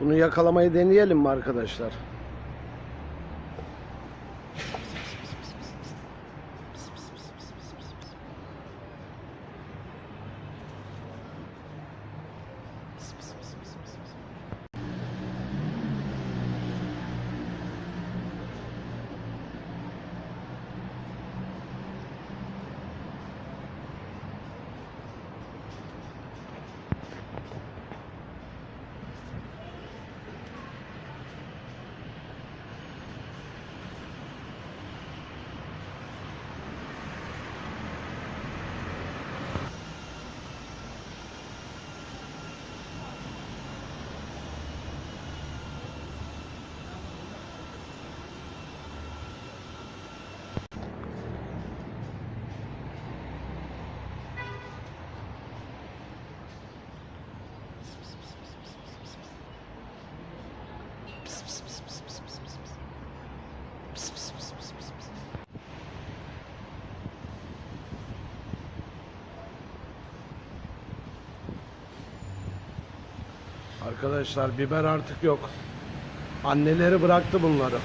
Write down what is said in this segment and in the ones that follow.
Bunu yakalamayı deneyelim mi arkadaşlar? Arkadaşlar biber artık yok. Anneleri bıraktı bunları.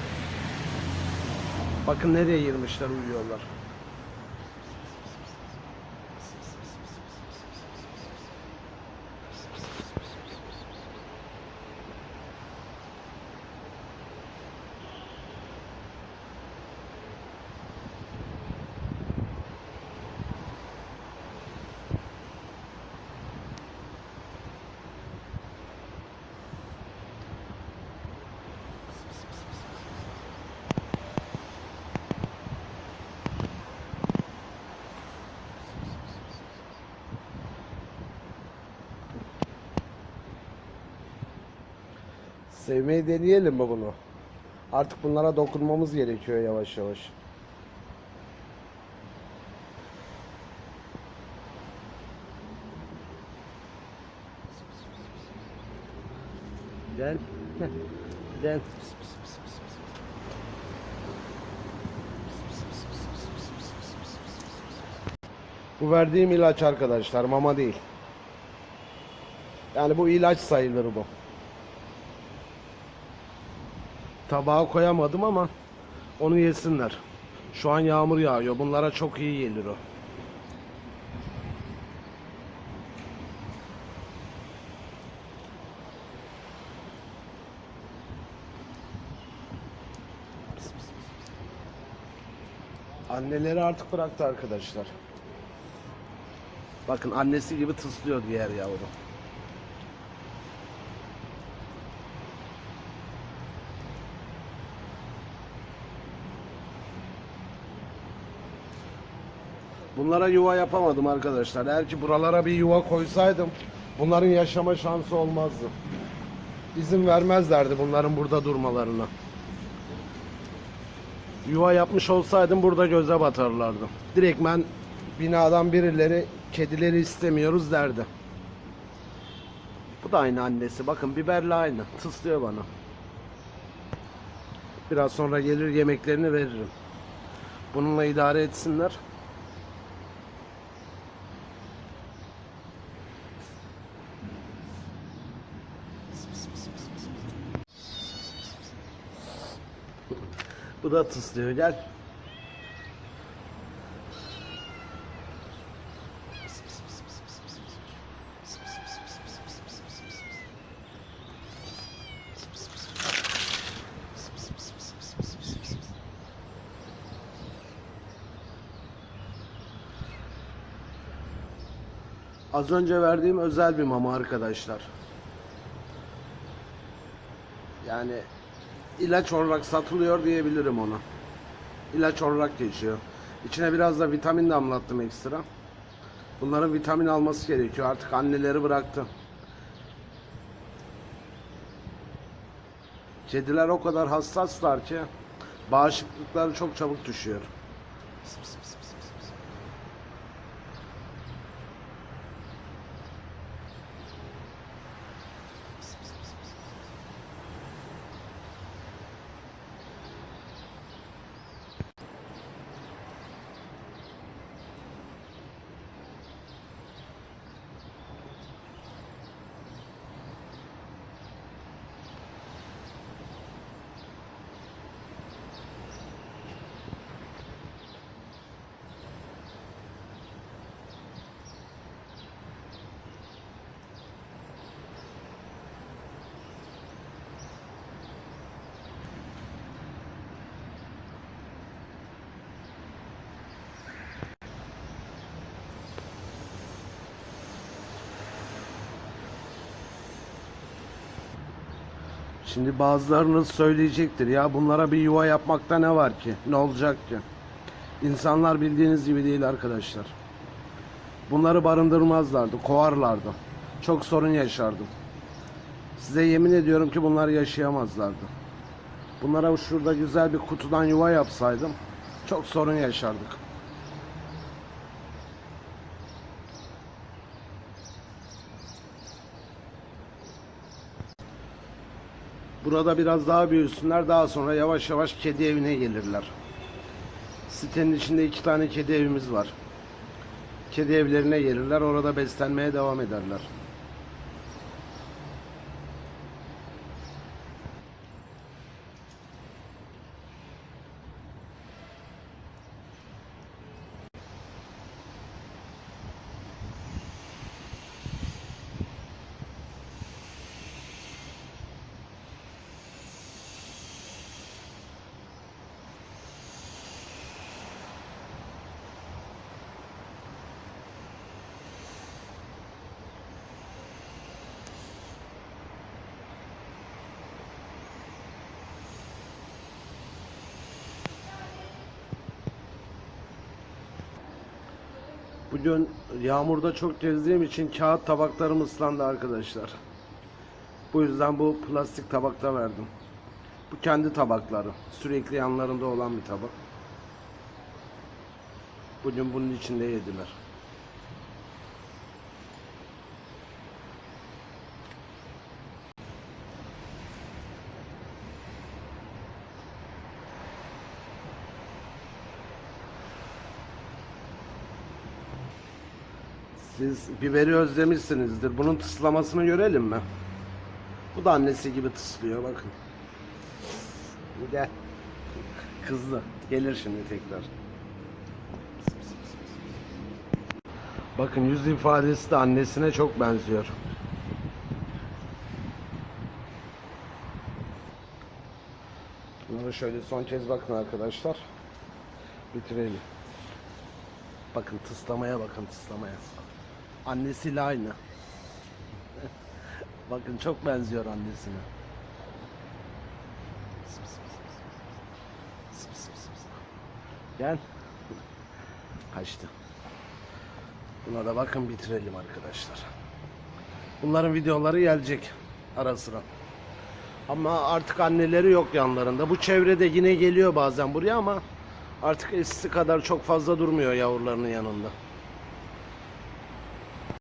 Bakın nereye girmişler uyuyorlar. Sevmeyi deneyelim mi bunu? Artık bunlara dokunmamız gerekiyor yavaş yavaş. Gel. Gel. Bu verdiğim ilaç arkadaşlar mama değil. Yani bu ilaç sayılır bu. Tabağa koyamadım ama onu yesinler. Şu an yağmur yağıyor. Bunlara çok iyi gelir o. Anneleri artık bıraktı arkadaşlar. Bakın annesi gibi tıslıyor diğer yavru. Bunlara yuva yapamadım arkadaşlar. Eğer ki buralara bir yuva koysaydım bunların yaşama şansı olmazdı. İzin vermezlerdi bunların burada durmalarına. Yuva yapmış olsaydım burada göze batarlardı. Direkt ben binadan birileri kedileri istemiyoruz derdi. Bu da aynı annesi. Bakın biberle aynı. Tıslıyor bana. Biraz sonra gelir yemeklerini veririm. Bununla idare etsinler. Bu da tıslıyor gel. Az önce verdiğim özel bir mama arkadaşlar. Yani ilaç olarak satılıyor diyebilirim ona. İlaç olarak geçiyor. İçine biraz da vitamin damlattım ekstra. Bunların vitamin alması gerekiyor. Artık anneleri bıraktı. Kediler o kadar hassaslar ki bağışıklıkları çok çabuk düşüyor. Şimdi bazılarınız söyleyecektir ya bunlara bir yuva yapmakta ne var ki? Ne olacak ki? İnsanlar bildiğiniz gibi değil arkadaşlar. Bunları barındırmazlardı, kovarlardı. Çok sorun yaşardım. Size yemin ediyorum ki bunlar yaşayamazlardı. Bunlara şurada güzel bir kutudan yuva yapsaydım çok sorun yaşardık. Burada biraz daha büyüsünler daha sonra yavaş yavaş kedi evine gelirler. Sitenin içinde iki tane kedi evimiz var. Kedi evlerine gelirler orada beslenmeye devam ederler. Bugün yağmurda çok gezdiğim için kağıt tabaklarım ıslandı arkadaşlar. Bu yüzden bu plastik tabakta verdim. Bu kendi tabakları. Sürekli yanlarında olan bir tabak. Bugün bunun içinde yediler. Siz biberi özlemişsinizdir. Bunun tıslamasını görelim mi? Bu da annesi gibi tıslıyor bakın. Gel. Kızdı. Gelir şimdi tekrar. Bakın yüz ifadesi de annesine çok benziyor. Bunları şöyle son kez bakın arkadaşlar. Bitirelim. Bakın tıslamaya bakın tıslamaya. Annesiyle aynı. bakın çok benziyor annesine. Gel. Kaçtı. Buna da bakın bitirelim arkadaşlar. Bunların videoları gelecek ara sıra. Ama artık anneleri yok yanlarında. Bu çevrede yine geliyor bazen buraya ama artık eskisi kadar çok fazla durmuyor yavrularının yanında.